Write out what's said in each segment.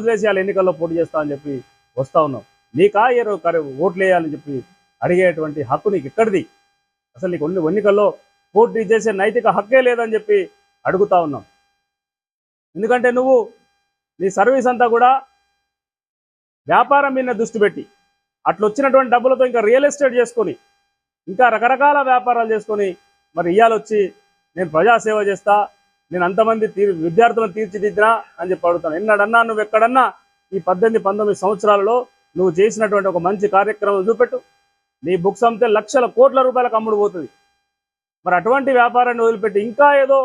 వదిలేసి ఎన్నికల్లో పోటీ చేస్తా అని చెప్పి వస్తా ఉన్నావు నీకా ఏ ఓట్లు వేయాలని చెప్పి అడిగేటువంటి హక్కు నీకు ఎక్కడిది అసలు నీకు ఎన్నికల్లో పోటీ చేసే నైతిక హక్కే లేదని చెప్పి అడుగుతా ఉన్నాం. ఎందుకంటే నువ్వు నీ సర్వీస్ అంతా కూడా వ్యాపారం మీద దృష్టి పెట్టి అట్లా వచ్చినటువంటి డబ్బులతో ఇంకా రియల్ ఎస్టేట్ చేసుకొని ఇంకా రకరకాల వ్యాపారాలు చేసుకొని మరి ఇవాళ వచ్చి నేను ప్రజాసేవ చేస్తా నేను అంతమంది తీర్ విద్యార్థులను తీర్చిదిద్దినా అని చెప్పి అడుగుతాను. ఎన్నడన్నా నువ్వు ఎక్కడన్నా ఈ పద్దెనిమిది పంతొమ్మిది సంవత్సరాలలో నువ్వు చేసినటువంటి ఒక మంచి కార్యక్రమం చూపెట్టు. నీ బుక్స్ అమ్మితే లక్షల కోట్ల రూపాయలకు అమ్ముడు పోతుంది. మరి అటువంటి వ్యాపారాన్ని వదిలిపెట్టి ఇంకా ఏదో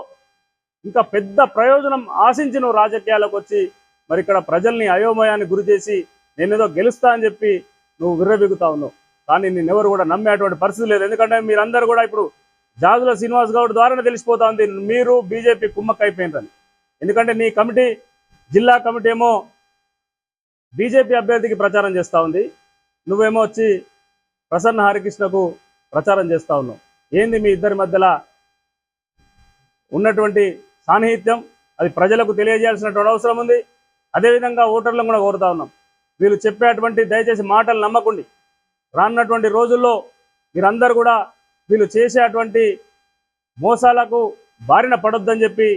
ఇంకా పెద్ద ప్రయోజనం ఆశించి నువ్వు రాజకీయాలకు వచ్చి మరి ఇక్కడ ప్రజల్ని అయోమయాన్ని గురి చేసి నేనేదో గెలుస్తా అని చెప్పి నువ్వు విర్రబిగుతా ఉన్నావు. కానీ నిన్నెవరు కూడా నమ్మేటువంటి పరిస్థితి లేదు. ఎందుకంటే మీరందరూ కూడా ఇప్పుడు జాజుల శ్రీనివాస్ గౌడ్ ద్వారానే తెలిసిపోతా ఉంది. మీరు బీజేపీ కుమ్మక్క ఎందుకంటే నీ కమిటీ జిల్లా కమిటీ ఏమో బీజేపీ అభ్యర్థికి ప్రచారం చేస్తూ ఉంది. నువ్వేమో వచ్చి ప్రసన్న హరికృష్ణకు ప్రచారం చేస్తూ ఉన్నావు. ఏంది మీ ఇద్దరి మధ్యలో ఉన్నటువంటి సాన్నిహిత్యం? అది ప్రజలకు తెలియజేయాల్సినటువంటి అవసరం ఉంది. అదేవిధంగా ఓటర్లను కూడా కోరుతా ఉన్నాం. వీళ్ళు చెప్పేటువంటి దయచేసి మాటలు నమ్మకండి. రానున్నటువంటి రోజుల్లో మీరందరూ కూడా వీళ్ళు చేసేటువంటి మోసాలకు బారిన పడొద్దని చెప్పి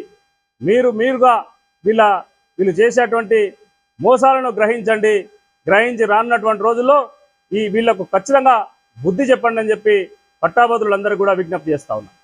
మీరు మీరుగా వీళ్ళ వీళ్ళు చేసేటువంటి మోసాలను గ్రహించండి. గ్రహించి రానున్నటువంటి రోజుల్లో ఈ వీళ్ళకు ఖచ్చితంగా బుద్ధి చెప్పండి అని చెప్పి పట్టాభద్రులందరూ కూడా విజ్ఞప్తి చేస్తా ఉన్నారు